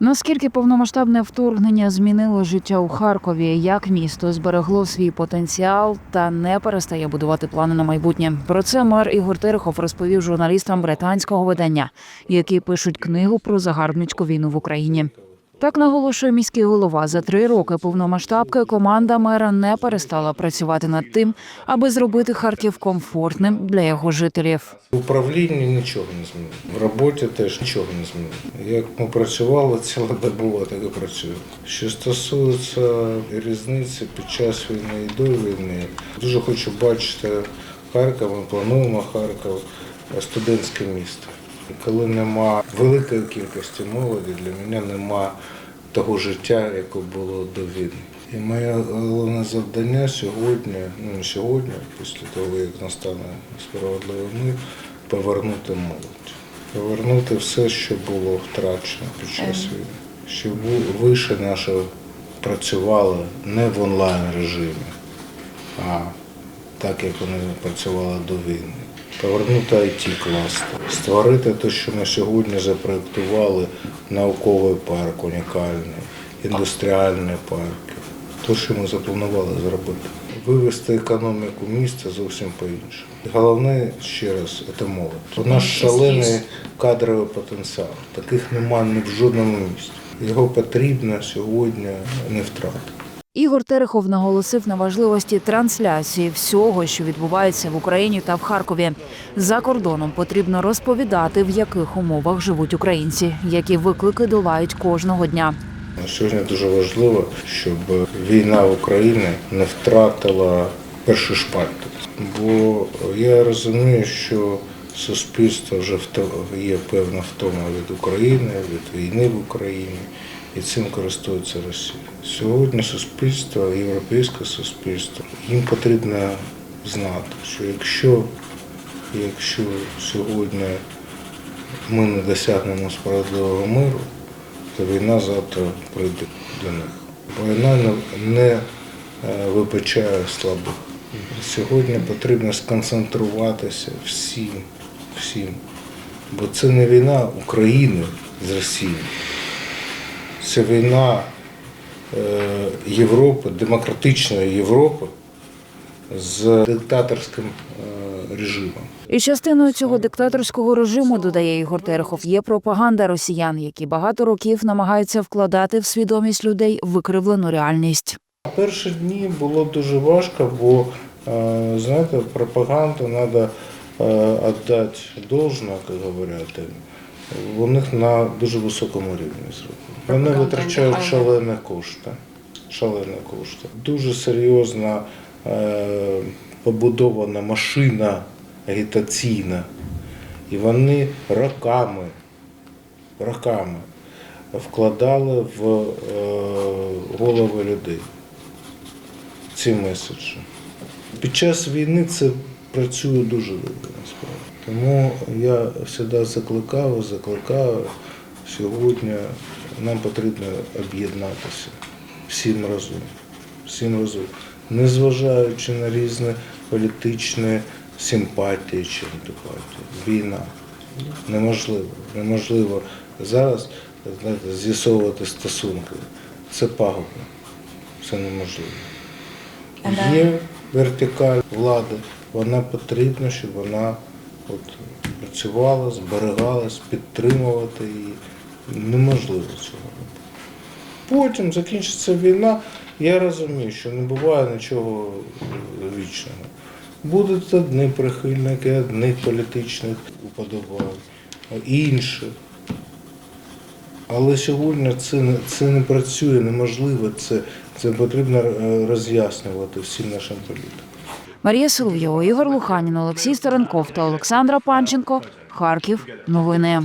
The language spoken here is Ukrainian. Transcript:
Наскільки повномасштабне вторгнення змінило життя у Харкові, як місто зберегло свій потенціал та не перестає будувати плани на майбутнє. Про це мер Ігор Терехов розповів журналістам британського видання, які пишуть книгу про загарбницьку війну в Україні. Так наголошує міський голова. За три роки повномасштабки команда мера не перестала працювати над тим, аби зробити Харків комфортним для його жителів. В управлінні нічого не змінило. В роботі теж нічого не змінило. Як ми працювали цілодобово, так і працюємо. Що стосується різниці під час війни і до війни, дуже хочу бачити Харків, ми плануємо Харків студентське місто. І Коли нема великої кількості молоді, для мене нема того життя, яке було до війни. І моє головне завдання сьогодні, ну не сьогодні, після того, як настане справедливий мир, повернути молодь. Повернути все, що було втрачено під час війни. Щоб вище наше працювали не в онлайн режимі, а так, як вони працювали до війни. Повернути it кластер, створити те, що ми сьогодні запроектували, науковий парк унікальний, індустріальний парк, те, що ми запланували зробити. Вивести економіку міста зовсім по-іншому. Головне ще раз це молодь. У нас шалений кадровий потенціал. Таких немає ні в жодному місті. Його потрібно сьогодні не втратити. Ігор Терехов наголосив на важливості трансляції всього, що відбувається в Україні та в Харкові. За кордоном потрібно розповідати, в яких умовах живуть українці, які виклики долають кожного дня. Сьогодні дуже важливо, щоб війна в Україні не втратила першу шпальту. Бо я розумію, що суспільство вже є певна втома від України, від війни в Україні, і цим користується Росія. Сьогодні суспільство, європейське суспільство, їм потрібно знати, що якщо, якщо сьогодні ми не досягнемо справедливого миру, то війна завтра прийде до них. Війна не- е, вибачає слабих. Сьогодні потрібно сконцентруватися всім, всім. Бо це не війна України з Росією. Це війна е, Європи, демократичної Європи з диктаторським е, режимом. І частиною цього диктаторського режиму, додає Ігор Терехов, є пропаганда росіян, які багато років намагаються вкладати в свідомість людей викривлену реальність. Перші дні було дуже важко, бо е, знаєте, пропаганду треба віддати должне, як говорять. У них на дуже високому рівні зроблено. Вони витрачають шалені кошти. Шалені кошти. Дуже серйозна е, побудована машина агітаційна. І вони роками, роками вкладали в е, голови людей ці меседжі. Під час війни це працює дуже добре насправді. Тому я завжди закликав, закликаю сьогодні нам потрібно об'єднатися всім разом. Всім разом. Незважаючи на різні політичні симпатії чи антипатії. Війна. Неможливо. Неможливо зараз знаєте, з'ясовувати стосунки. Це пагубно. Це неможливо. Є вертикаль влади, вона потрібна, щоб вона от, працювала, зберігалась, підтримувати її. Неможливо цього робити. Потім закінчиться війна. Я розумію, що не буває нічого вічного. Будуть одні прихильники, одних політичних уподобань, інших. Але сьогодні це, це не працює, неможливо це. Це потрібно е, роз'яснювати всім нашим політикам. Марія Соловйова, Ігор Луханін, Олексій Старенков та Олександра Панченко. Харків. Новини.